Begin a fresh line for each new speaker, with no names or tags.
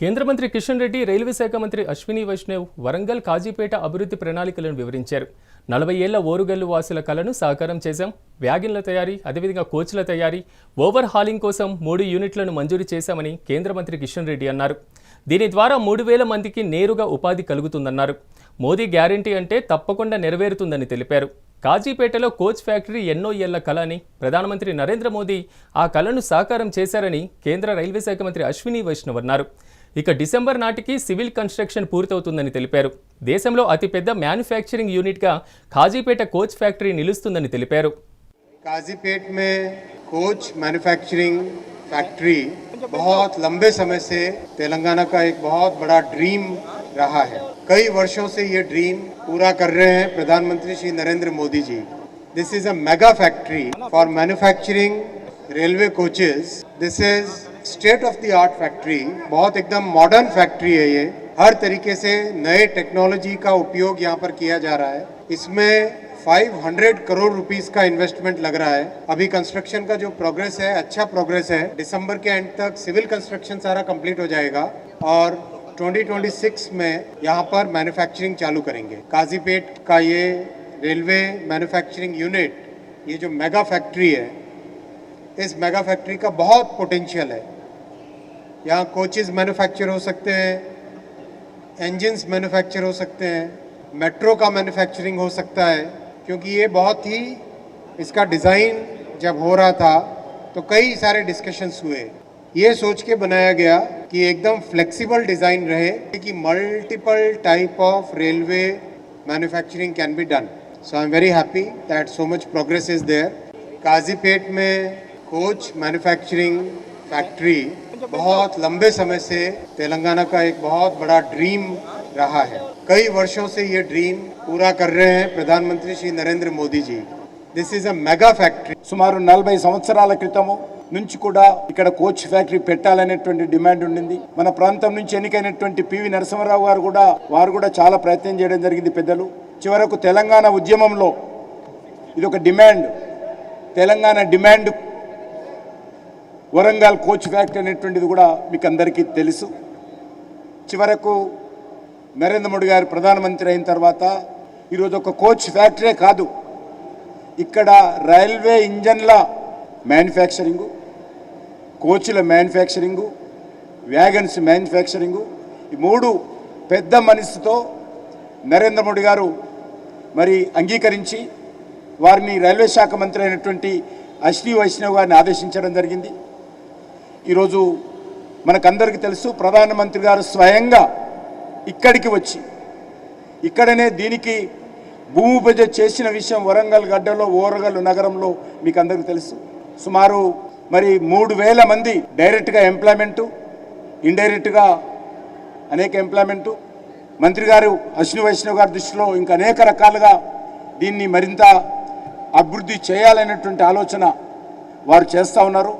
కేంద్ర మంత్రి కిషన్ రెడ్డి రైల్వే శాఖ మంత్రి అశ్విని వైష్ణవ్ వరంగల్ కాజీపేట అభివృద్ధి ప్రణాళికలను వివరించారు. నలభై ఏళ్ళ ఓరుగల్లు వాసుల కలను సాకారం చేశాం. వ్యాగిన్ల తయారీ అదేవిధంగా కోచ్ల తయారీ ఓవర్ హాలింగ్ కోసం మూడు యూనిట్లను మంజూరు చేశామని కేంద్ర మంత్రి కిషన్ రెడ్డి అన్నారు. దీని ద్వారా మూడు వేల మందికి నేరుగా ఉపాధి కలుగుతుందన్నారు. మోదీ గ్యారంటీ అంటే తప్పకుండా నెరవేరుతుందని తెలిపారు. కాజీపేటలో కోచ్ ఫ్యాక్టరీ ఎన్నో ఏళ్ళ కళ అని ప్రధానమంత్రి నరేంద్ర మోదీ ఆ కళను సాకారం చేశారని కేంద్ర రైల్వే శాఖ మంత్రి అశ్విని వైష్ణవ్ అన్నారు. ఇక డిసెంబర్ నాటికి సివిల్ కన్స్ట్రక్షన్ పూర్తవుతుందని తెలిపారు దేశంలో అతిపెద్ద మ్యానుఫ్యాక్చరింగ్ యూనిట్గా కాజీపేట కోచ్ ఫ్యాక్టరీ నిలుస్తుందని తెలిపారు
काजीपेट में कोच मैन्युफैक्चरिंग फैक्ट्री बहुत लंबे समय से तेलंगाना का एक बहुत बड़ा ड्रीम रहा है कई वर्षों से ये ड्रीम पूरा कर रहे हैं प्रधानमंत्री Shri Narendra Modi ji this is a mega factory for manufacturing railway coaches this is state of the art factory बहुत एकदम मॉडर्न फैक्ट्री है ये। हर तरीके से नए टेक्नोलॉजी का उपयोग यहाँ पर किया जा रहा है। इसमें 500 करोड़ रुपीस का इन्वेस्टमेंट लग रहा है। अभी कंस्ट्रक्शन का जो प्रोग्रेस है अच्छा प्रोग्रेस है। दिसंबर के एंड तक सिविल कंस्ट्रक्शन सारा कंप्लीट हो जाएगा और 2026 में यहाँ पर मैन्युफैक्चरिंग चालू करेंगे। काजीपेट का ये रेलवे मैन्युफैक्चरिंग यूनिट ये जो मेगा फैक्ट्री है, इस मेगा फैक्ट्री का बहुत पोटेंशियल है। यहाँ कोचेज मैन्युफैक्चर हो सकते हैं इंजन्स मैन्युफैक्चर हो सकते हैं मेट्रो का मैन्युफैक्चरिंग हो सकता है, क्योंकि ये बहुत ही इसका डिज़ाइन जब हो रहा था तो कई सारे डिस्कशंस हुए। ये सोच के बनाया गया कि एकदम फ्लेक्सिबल डिज़ाइन रहे, कि multiple type of railway manufacturing can be done so I am very happy that so much progress is there Kazipet में कोच मैन्युफैक्चरिंग फैक्ट्री बहुत लंबे समय से तेलंगाना का एक बहुत बड़ा ड्रीम रहा है कई वर्षों से ये ड्रीम पूरा कर रहे हैं प्रधानमंत्री Shri Narendra Modi ji this is a mega factory
సుమారు నలభై సంవత్సరాల క్రితము నుంచి కూడా ఇక్కడ కోచ్ ఫ్యాక్టరీ పెట్టాలనేటువంటి డిమాండ్ ఉండింది మన ప్రాంతం నుంచి ఎన్నికైనటువంటి పివి నరసింహారావు గారు కూడా వారు కూడా చాలా ప్రయత్నం చేయడం జరిగింది పెద్దలు చివరకు తెలంగాణ ఉద్యమంలో ఇది ఒక demand Telangana demand Warangal coach factory అనేటువంటిది కూడా మీకు అందరికీ తెలుసు. చివరకు నరేంద్ర మోడీ గారు ప్రధానమంత్రి అయిన తర్వాత ఈరోజు ఒక కోచ్ ఫ్యాక్టరీ కాదు. ఇక్కడ రైల్వే ఇంజన్ల మ్యానుఫ్యాక్చరింగు కోచ్ల మ్యానుఫ్యాక్చరింగు వ్యాగన్స్ మ్యానుఫ్యాక్చరింగు ఈ మూడు పెద్ద మనసుతో నరేంద్ర మోడీ గారు మరి అంగీకరించి వారిని రైల్వే శాఖ మంత్రి అయినటువంటి అశ్విని వైష్ణవ్ గారిని ఆదేశించడం జరిగింది. ఈరోజు మనకందరికీ తెలుసు ప్రధానమంత్రి గారు స్వయంగా ఇక్కడికి వచ్చి ఇక్కడనే దీనికి భూమి పూజ చేసిన విషయం వరంగల్ గడ్డలో ఓరగల్ నగరంలో మీకు అందరికీ తెలుసు. సుమారు మరి మూడు వేల మంది డైరెక్ట్గా ఎంప్లాయ్మెంటు ఇండైరెక్ట్గా అనేక ఎంప్లాయ్మెంటు. మంత్రి గారు అశ్విని వైష్ణవ్ గారి దృష్టిలో ఇంకా అనేక రకాలుగా దీన్ని మరింత అభివృద్ధి చేయాలనేటువంటి ఆలోచన వారు చేస్తూ ఉన్నారు.